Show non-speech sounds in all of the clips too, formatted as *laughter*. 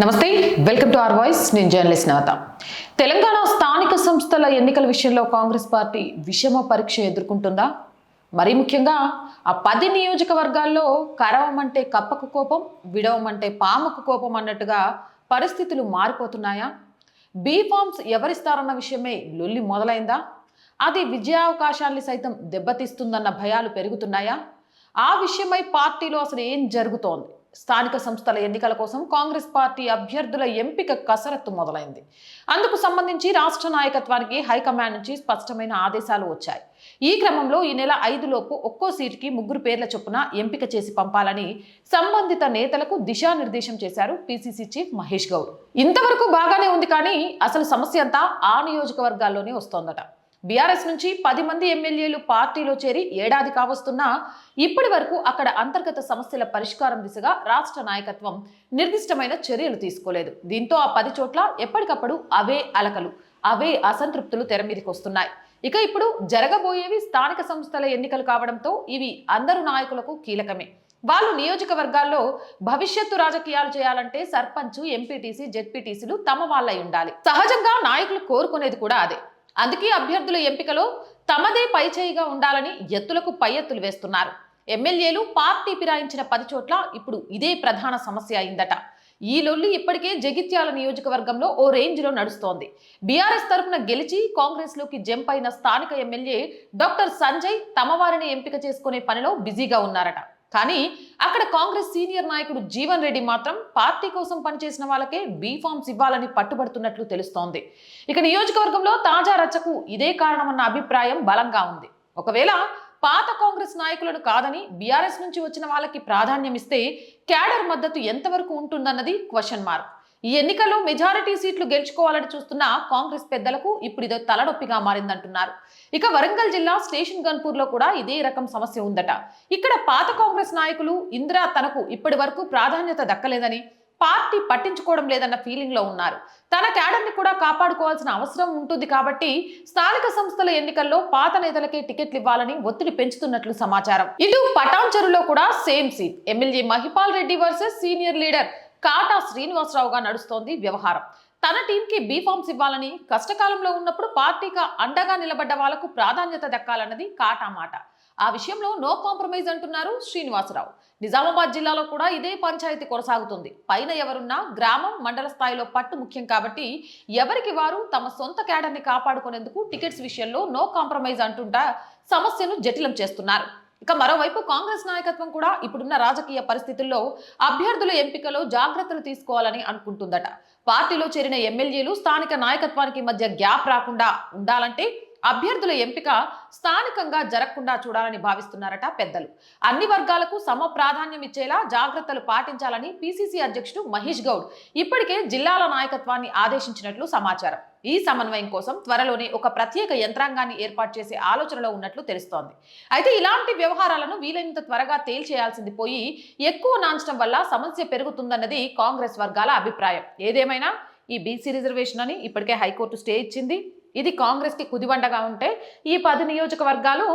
నమస్తే welcome to R Voice. నేను journalist నవత తెలంగాణ స్థానిక సంస్థల ఎన్నికల విషయంలో కాంగ్రెస్ పార్టీ విషమ పరీక్ష ఎదుర్కొంటుందా? మరీ ముఖ్యంగా ఆ పది నియోజకవర్గాల్లో కరవమంటే కప్పకు కోపం విడవమంటే పాముకు కోపం అన్నట్టుగా పరిస్థితులు మారిపోతున్నాయా? బీఫామ్స్ ఎవరిస్తారన్న విషయమే లొల్లి మొదలైందా? అది విజయావకాశాల్ని సైతం దెబ్బతీస్తుందన్న భయాలు పెరుగుతున్నాయా? ఆ విషయమై పార్టీలో అసలు ఏం జరుగుతోంది? స్థానిక సంస్థల ఎన్నికల కోసం కాంగ్రెస్ పార్టీ అభ్యర్థుల ఎంపిక కసరత్తు మొదలైంది. అందుకు సంబంధించి రాష్ట్ర నాయకత్వానికి హైకమాండ్ నుంచి స్పష్టమైన ఆదేశాలు వచ్చాయి. ఈ క్రమంలో ఈ నెల ఐదులోపు ఒక్కో సీటుకి ముగ్గురు పేర్ల చొప్పున ఎంపిక చేసి పంపాలని సంబంధిత నేతలకు దిశానిర్దేశం చేశారు పీసీసీ చీఫ్ మహేష్ గౌడ్. ఇంతవరకు బాగానే ఉంది కానీ అసలు సమస్య అంతా ఆ నియోజకవర్గాల్లోనే వస్తోందట. బీఆర్ఎస్ నుంచి పది మంది ఎమ్మెల్యేలు పార్టీలో చేరి ఏడాది కావస్తున్నా ఇప్పటి వరకు అక్కడ అంతర్గత సమస్యల పరిష్కారం దిశగా రాష్ట్ర నాయకత్వం నిర్దిష్టమైన చర్యలు తీసుకోలేదు. దీంతో ఆ పది చోట్ల ఎప్పటికప్పుడు అవే అలకలు అవే అసంతృప్తులు తెర మీదకి వస్తున్నాయి. ఇక ఇప్పుడు జరగబోయేవి స్థానిక సంస్థల ఎన్నికలు కావడంతో ఇవి అందరు నాయకులకు కీలకమే. వాళ్ళు నియోజకవర్గాల్లో భవిష్యత్తు రాజకీయాలు చేయాలంటే సర్పంచ్ ఎంపీటీసీ జెడ్పీటీసీలు తమ వాళ్ళై ఉండాలి. సహజంగా నాయకులు కోరుకునేది కూడా అదే. అందుకే అభ్యర్థుల ఎంపికలో తమదే పైచేయిగా ఉండాలని ఎత్తులకు పై ఎత్తులు వేస్తున్నారు. ఎమ్మెల్యేలు పార్టీ ఫిరాయించిన పది చోట్ల ఇప్పుడు ఇదే ప్రధాన సమస్య అయిందట. ఈ లొల్లి ఇప్పటికే జగిత్యాల నియోజకవర్గంలో ఓ రేంజ్లో నడుస్తోంది. బీఆర్ఎస్ తరఫున గెలిచి కాంగ్రెస్లోకి జంప్ అయిన స్థానిక ఎమ్మెల్యే డాక్టర్ సంజయ్ తమ వారిని ఎంపిక చేసుకునే పనిలో బిజీగా ఉన్నారట. కానీ అక్కడ కాంగ్రెస్ సీనియర్ నాయకుడు జీవన్ రెడ్డి మాత్రం పార్టీ కోసం పనిచేసిన వాళ్ళకే బీ ఇవ్వాలని పట్టుబడుతున్నట్లు తెలుస్తోంది. ఇక నియోజకవర్గంలో తాజా రచ్చకు ఇదే కారణమన్న అభిప్రాయం బలంగా ఉంది. ఒకవేళ పాత కాంగ్రెస్ నాయకులను కాదని బీఆర్ఎస్ నుంచి వచ్చిన వాళ్ళకి ప్రాధాన్యం ఇస్తే క్యాడర్ మద్దతు ఎంతవరకు ఉంటుందన్నది క్వశ్చన్ మార్క్. ఈ ఎన్నికల్లో మెజారిటీ సీట్లు గెలుచుకోవాలని చూస్తున్న కాంగ్రెస్ పెద్దలకు ఇప్పుడు ఇదో తలనొప్పిగా మారిందంటున్నారు. ఇక వరంగల్ జిల్లా స్టేషన్ గన్పూర్లో కూడా ఇదే రకం సమస్య ఉందట. ఇక్కడ పాత కాంగ్రెస్ నాయకులు ఇందిరా తనకు ఇప్పటి వరకు ప్రాధాన్యత దక్కలేదని పార్టీ పట్టించుకోవడం లేదన్న ఫీలింగ్లో ఉన్నారు. తన క్యాడర్ని కూడా కాపాడుకోవాల్సిన అవసరం ఉంటుంది కాబట్టి స్థానిక సంస్థల ఎన్నికల్లో పాత నేతలకే టికెట్లు ఇవ్వాలని ఒత్తిడి పెంచుతున్నట్లు సమాచారం. ఇటు పటాన్చెరులో కూడా same seat. MLA Mahipal Reddy versus senior leader Kata శ్రీనివాసరావుగా నడుస్తోంది వ్యవహారం. తన టీంకి బీఫామ్స్ ఇవ్వాలని కష్టకాలంలో ఉన్నప్పుడు పార్టీగా అండగా నిలబడ్డ వాళ్ళకు ప్రాధాన్యత దక్కాలన్నది కాటా మాట. ఆ విషయంలో నో కాంప్రమైజ్ అంటున్నారు శ్రీనివాసరావు. నిజామాబాద్ జిల్లాలో కూడా ఇదే పంచాయతీ కొనసాగుతుంది. పైన ఎవరున్నా గ్రామం మండల స్థాయిలో పట్టు ముఖ్యం కాబట్టి ఎవరికి వారు తమ సొంత క్యాడర్ని కాపాడుకునేందుకు టికెట్స్ విషయంలో నో కాంప్రమైజ్ అంటుంటా సమస్యను జటిలం చేస్తున్నారు. ఇక మరోవైపు కాంగ్రెస్ నాయకత్వం కూడా ఇప్పుడున్న రాజకీయ పరిస్థితుల్లో అభ్యర్థుల ఎంపికలో జాగ్రత్తలు తీసుకోవాలని అనుకుంటుందట. పార్టీలో చేరిన ఎమ్మెల్యేలు స్థానిక నాయకత్వానికి మధ్య గ్యాప్ రాకుండా ఉండాలంటే అభ్యర్థుల ఎంపిక స్థానికంగా జరగకుండా చూడాలని భావిస్తున్నారట పెద్దలు. అన్ని వర్గాలకు సమ ప్రాధాన్యం ఇచ్చేలా జాగ్రత్తలు పాటించాలని పిసిసి అధ్యక్షుడు మహేష్ గౌడ్ ఇప్పటికే జిల్లాల నాయకత్వాన్ని ఆదేశించినట్లు సమాచారం. ఈ సమన్వయం కోసం త్వరలోనే ఒక ప్రత్యేక యంత్రాంగాన్ని ఏర్పాటు చేసే ఆలోచనలో ఉన్నట్లు తెలుస్తోంది. అయితే ఇలాంటి వ్యవహారాలను వీలైనంత త్వరగా తేల్చేయాల్సింది పోయి ఎక్కువ నాంచడం వల్ల సమస్య పెరుగుతుందన్నది కాంగ్రెస్ వర్గాల అభిప్రాయం. ఏదేమైనా ఈ బీసీ రిజర్వేషన్ అని ఇప్పటికే హైకోర్టు స్టే ఇచ్చింది. ఇది కాంగ్రెస్కి కుదిబండగా ఉంటే ఈ పది నియోజకవర్గాలు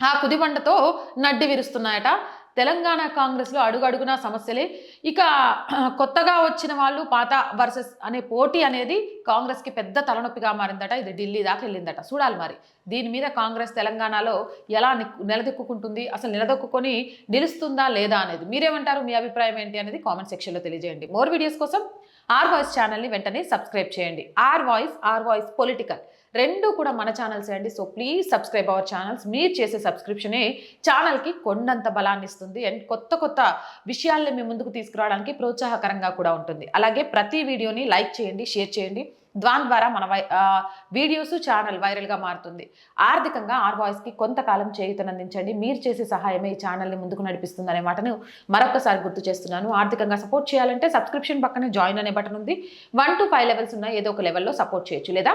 ఆ కుదిబండతో నడ్డి విరుస్తున్నాయట. తెలంగాణ కాంగ్రెస్లో అడుగడుగున సమస్యలే. ఇక *clears throat* కొత్తగా వచ్చిన వాళ్ళు పాత వర్సెస్ అనే పోటీ అనేది కాంగ్రెస్కి పెద్ద తలనొప్పిగా మారిందట. ఇది ఢిల్లీ దాకా వెళ్ళిందట. చూడాలి మరి. దీని మీద కాంగ్రెస్ తెలంగాణలో ఎలా నిలదొక్కుంటుంది అసలు నిలదొక్కుని నిలుస్తుందా లేదా అనేది. మీరేమంటారు? మీ అభిప్రాయం ఏంటి అనేది కామెంట్ సెక్షన్లో తెలియజేయండి. మోర్ వీడియోస్ కోసం ఆర్ వాయిస్ ఛానల్ని వెంటనే సబ్స్క్రైబ్ చేయండి. R Voice R Voice political రెండు కూడా మన ఛానల్స్ అండి. So please subscribe our channels. మీరు చేసే సబ్స్క్రిప్షనే ఛానల్కి కొండంత బలాన్ని ఇస్తుంది అండ్ కొత్త కొత్త విషయాల్ని మీ ముందుకు తీసుకురావడానికి ప్రోత్సాహకరంగా కూడా ఉంటుంది. అలాగే ప్రతి వీడియోని లైక్ చేయండి షేర్ చేయండి. దాని ద్వారా మన వై వీడియోస్ ఛానల్ వైరల్గా మారుతుంది. ఆర్థికంగా ఆర్ వాయిస్కి కొంతకాలం చేయుతనందించండి. మీరు చేసే సహాయమే ఈ ఛానల్ని ముందుకు నడిపిస్తుంది అనే మాటను మరొకసారి గుర్తు చేస్తున్నాను. ఆర్థికంగా సపోర్ట్ చేయాలంటే సబ్స్క్రిప్షన్ పక్కనే జాయిన్ అనే బటన్ ఉంది. వన్ టు ఫైవ్ లెవెల్స్ ఉన్న ఏదో ఒక లెవెల్లో సపోర్ట్ చేయొచ్చు లేదా